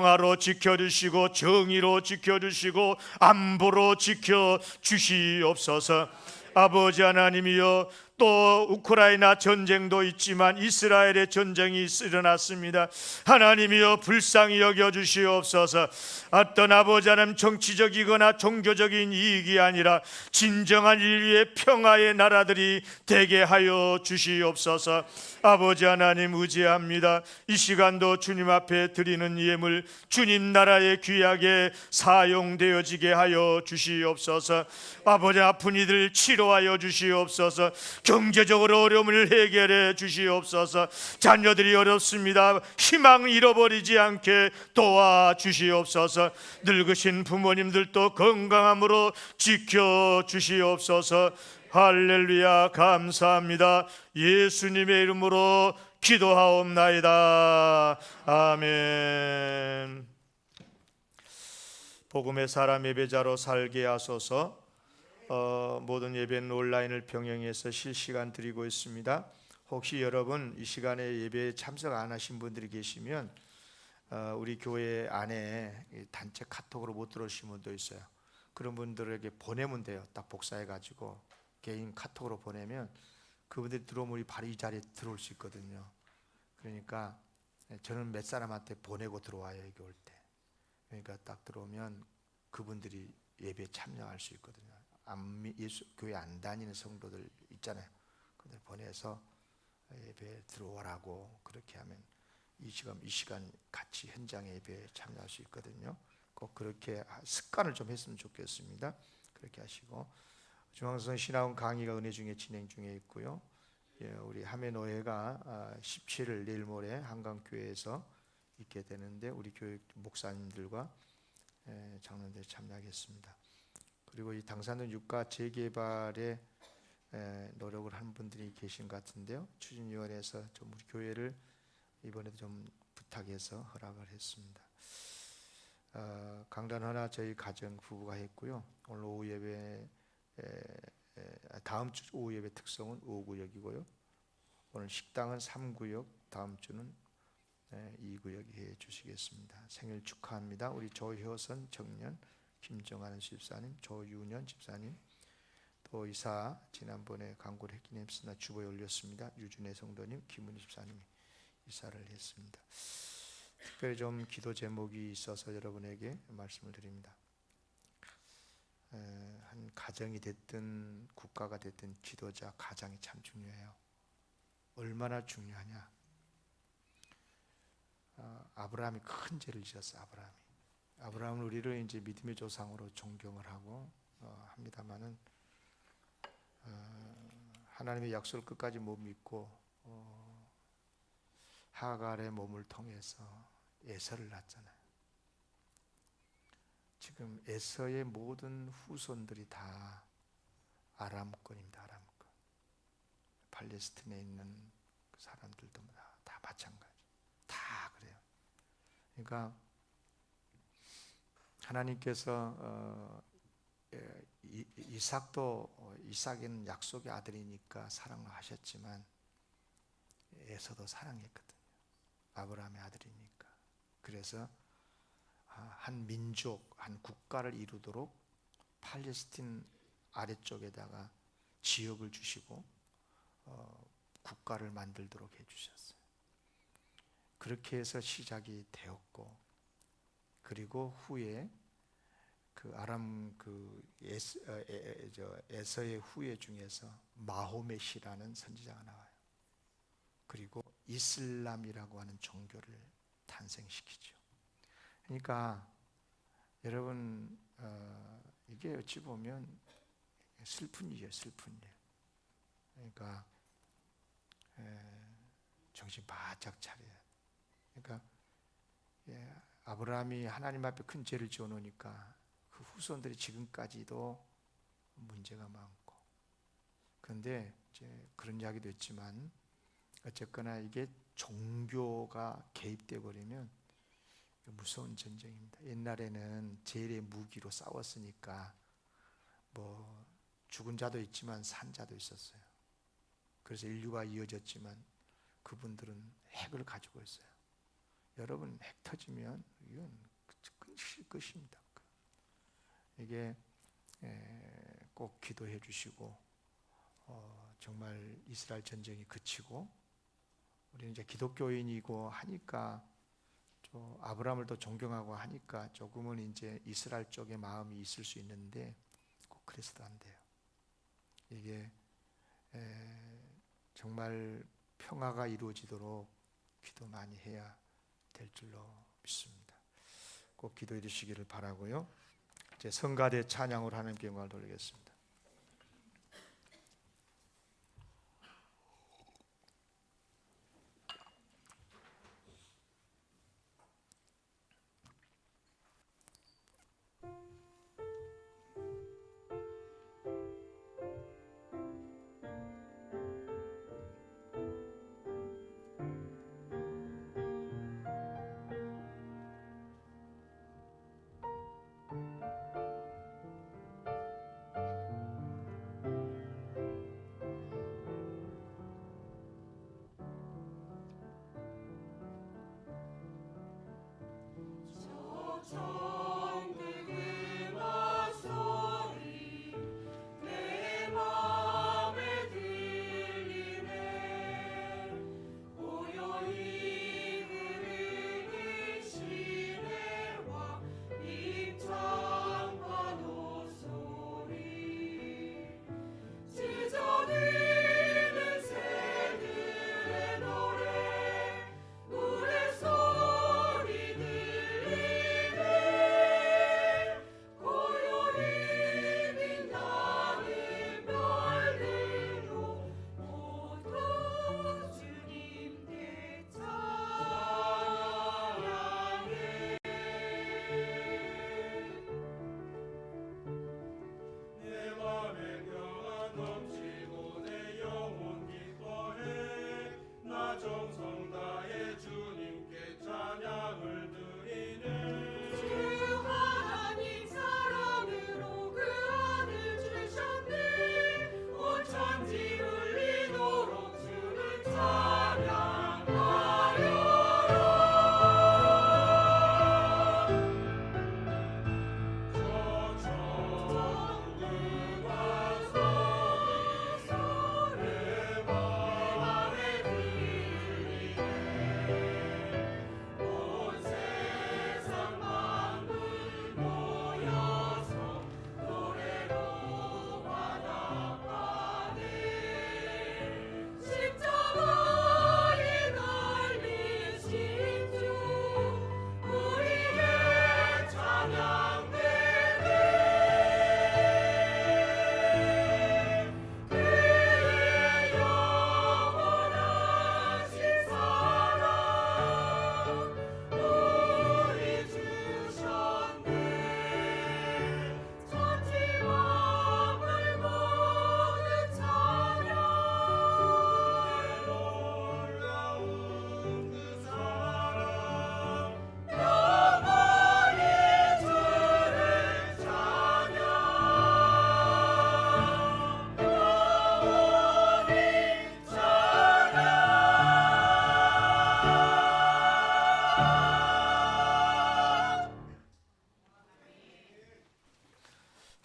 평화로 지켜주시고 정의로 지켜주시고 안보로 지켜주시옵소서. 아버지 하나님이여 또 우크라이나 전쟁도 있지만 이스라엘의 전쟁이 일어났습니다. 하나님이여 불쌍히 여겨 주시옵소서. 어떤 아버지 하나님 정치적이거나 종교적인 이익이 아니라 진정한 인류의 평화의 나라들이 되게 하여 주시옵소서. 아버지 하나님 의지합니다. 이 시간도 주님 앞에 드리는 예물 주님 나라의 귀하게 사용되어지게 하여 주시옵소서. 아버지 아픈 이들 치료하여 주시옵소서. 경제적으로 어려움을 해결해 주시옵소서. 자녀들이 어렵습니다. 희망 잃어버리지 않게 도와 주시옵소서. 늙으신 부모님들도 건강함으로 지켜 주시옵소서. 할렐루야 감사합니다. 예수님의 이름으로 기도하옵나이다. 아멘. 복음의 사람 예배자로 살게 하소서. 어, 모든 예배는 온라인을 병행해서 실시간 드리고 있습니다. 혹시 여러분 이 시간에 예배에 참석 안 하신 분들이 계시면 어, 우리 교회 안에 이 단체 카톡으로 못 들어오신 분도 있어요. 그런 분들에게 보내면 돼요. 딱 복사해 가지고 개인 카톡으로 보내면 그분들이 들어오면 우리 바로 이 자리에 들어올 수 있거든요. 그러니까 저는 몇 사람한테 보내고 들어와요 여기 올 때. 그러니까 딱 들어오면 그분들이 예배에 참여할 수 있거든요. 안 미- 예수 교회 안 다니는 성도들 있잖아요. 그들 보내서 예배 들어오라고 그렇게 하면 이 시간 이 시간 같이 현장에 예배에 참여할 수 있거든요. 꼭 그렇게 하- 습관을 좀 했으면 좋겠습니다. 그렇게 하시고 중앙선 신학원 강의가 은혜 중에 진행 중에 있고요. 예, 우리 하메노회가 아, 17일 내일 모레 한강교회에서 있게 되는데 우리 교회 목사님들과 예, 장로들 참여하겠습니다. 그리고 이 당산동 육가 재개발에 에, 노력을 한 분들이 계신 것 같은데요. 추진위원회에서 좀 우리 교회를 이번에도 좀 부탁해서 허락을 했습니다. 어, 강단 하나 저희 가정 부부가 했고요. 오늘 오후 예배 다음 주 오후 예배 특성은 5구역이고요. 오늘 식당은 3구역, 다음 주는 에, 2구역 해 주시겠습니다. 생일 축하합니다. 우리 조효선 청년 김정환 집사님, 조윤현 집사님, 또 이사 지난번에 광고를 했긴 했으나 주보에 올렸습니다. 유준혜 성도님, 김은희 집사님이 이사를 했습니다. 특별히 좀 기도 제목이 있어서 여러분에게 말씀을 드립니다. 에, 한 가정이 됐든 국가가 됐든 지도자 가장이 참 중요해요. 얼마나 중요하냐? 어, 아브라함이 큰 죄를 지었어. 아브라함이. 아브라함은 우리를 이제 믿음의 조상으로 존경을 하고 어, 합니다만은 어, 하나님의 약속을 끝까지 못 믿고 어, 하갈의 몸을 통해서 에서를 낳잖아요. 지금 에서의 모든 후손들이 다 아람권입니다. 아람권. 팔레스틴에 있는 그 사람들도 다, 다 마찬가지. 다 그래요. 그러니까 하나님께서 어, 예, 이삭도 어, 이삭은 약속의 아들이니까 사랑을 하셨지만 에서도 사랑했거든요. 아브라함의 아들이니까. 그래서 아, 한 민족, 한 국가를 이루도록 팔레스틴 아래쪽에다가 지역을 주시고 어, 국가를 만들도록 해주셨어요. 그렇게 해서 시작이 되었고 그리고 후에 그 아람 그 에스, 어, 에, 에, 저 에서의 후예 중에서 마호멧이라는 선지자가 나와요. 그리고 이슬람이라고 하는 종교를 탄생시키죠. 그러니까 여러분 어, 이게 어찌 보면 슬픈 일이에요, 슬픈 일. 그러니까 에, 정신 바짝 차려야. 돼. 그러니까 예, 아브라함이 하나님 앞에 큰 죄를 지어놓으니까 그 후손들이 지금까지도 문제가 많고 그런데 이제 그런 이야기도 있지만 어쨌거나 이게 종교가 개입돼 버리면 무서운 전쟁입니다. 옛날에는 제일의 무기로 싸웠으니까 뭐 죽은 자도 있지만 산 자도 있었어요. 그래서 인류가 이어졌지만 그분들은 핵을 가지고 있어요. 여러분 핵 터지면 이건 끝일 것입니다. 이게 에, 꼭 기도해 주시고 어, 정말 이스라엘 전쟁이 그치고 우리는 이제 기독교인이고 하니까 또 아브라함을 더 존경하고 하니까 조금은 이제 이스라엘 쪽의 마음이 있을 수 있는데 꼭 그래서도 안 돼요. 이게 에, 정말 평화가 이루어지도록 기도 많이 해야 될 줄로 믿습니다. 꼭 기도해 주시기를 바라고요. 이제 성가대 찬양으로 하나님께 영광을 돌리겠습니다.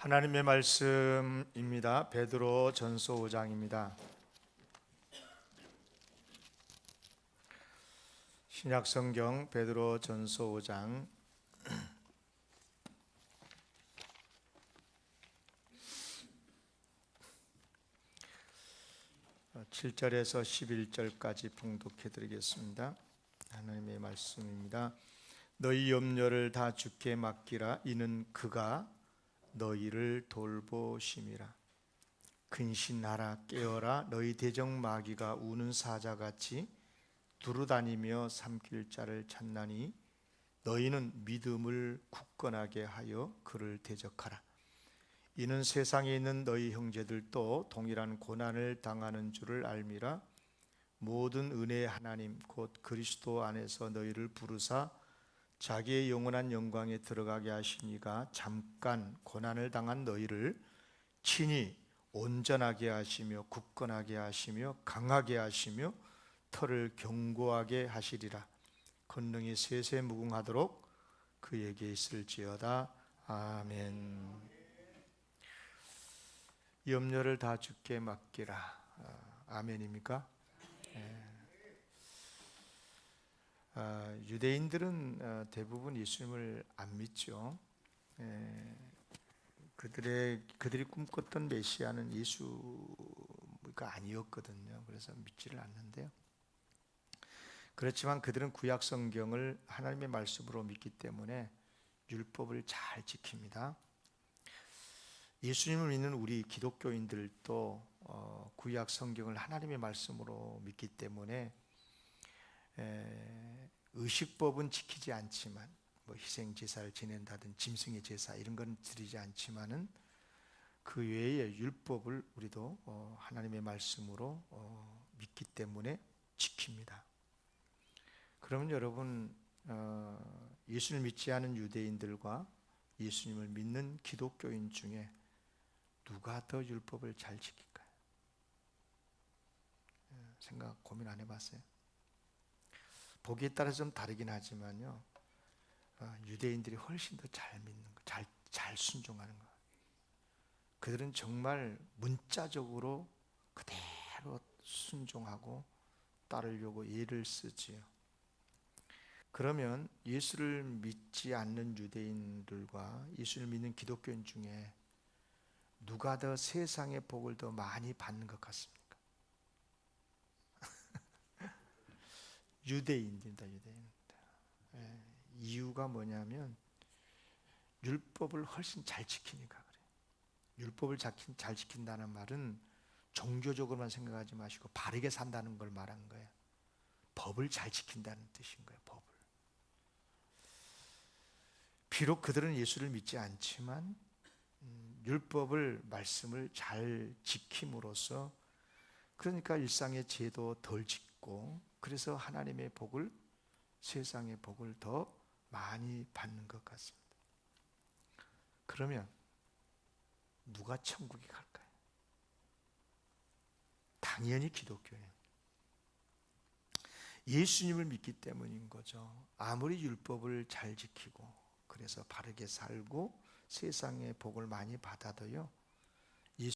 하나님의 말씀입니다. 베드로 전서 5장입니다. 신약 성경 베드로 전서 5장 어, 7절에서 11절까지 봉독해 드리겠습니다. 하나님의 말씀입니다. 너희 염려를 다 주께 맡기라 이는 그가 너희를 돌보심이라. 근신하라 깨어라. 너희 대적 마귀가 우는 사자같이 두루다니며 삼킬 자를 찾나니 너희는 믿음을 굳건하게 하여 그를 대적하라. 이는 세상에 있는 너희 형제들도 동일한 고난을 당하는 줄을 알미라. 모든 은혜의 하나님 곧 그리스도 안에서 너희를 부르사 자기의 영원한 영광에 들어가게 하시니가 잠깐 고난을 당한 너희를 친히 온전하게 하시며 굳건하게 하시며 강하게 하시며 털을 견고하게 하시리라 권능이 세세 무궁하도록 그에게 있을지어다. 아멘. 염려를 다 주께 맡기라. 아, 아멘입니까? 예. 아, 유대인들은 어, 대부분 예수님을 안 믿죠. 예, 그들의 그들이 꿈꿨던 메시아는 예수가 아니었거든요. 그래서 믿지를 않는데요. 그렇지만 그들은 구약 성경을 하나님의 말씀으로 믿기 때문에 율법을 잘 지킵니다. 예수님을 믿는 우리 기독교인들도 어, 구약 성경을 하나님의 말씀으로 믿기 때문에 에, 의식법은 지키지 않지만 뭐 희생 제사를 지낸다든 짐승의 제사 이런 건 드리지 않지만은 그 외에 율법을 우리도 어, 하나님의 말씀으로 어, 믿기 때문에 지킵니다. 그러면 여러분 어, 예수를 믿지 않은 유대인들과 예수님을 믿는 기독교인 중에 누가 더 율법을 잘 지킬까요? 예, 생각 고민 안 해봤어요? 보기에 따라 좀 다르긴 하지만요. 어, 유대인들이 훨씬 더 잘 믿는 거, 잘, 잘 순종하는 거. 그들은 정말 문자적으로 그대로 순종하고 따르려고 예를 쓰지요. 그러면 예수를 믿지 않는 유대인들과 예수를 믿는 기독교인 중에 누가 더 세상의 복을 더 많이 받는 것 같습니까? 유대인입니다, 유대인. 예, 이유가 뭐냐면 율법을 훨씬 잘 지키니까 그래요. 율법을 잘 지킨다는 말은 종교적으로만 생각하지 마시고 바르게 산다는 걸 말한 거예요. 법을 잘 지킨다는 뜻인 거예요. 법을. 비록 그들은 예수를 믿지 않지만 음, 율법을 말씀을 잘 지킴으로써 그러니까 일상의 죄도 덜 짓고 그래서 하나님의 복을 세상의 복을 더 많이 받는 것 같습니다. 그러면 누가 천국에 갈까요? 당연히 기독교예요. 예수님을 믿기 때문인 거죠. 아무리 율법을 잘 지키고 그래서 바르게 살고 세상의 복을 많이 받아도요.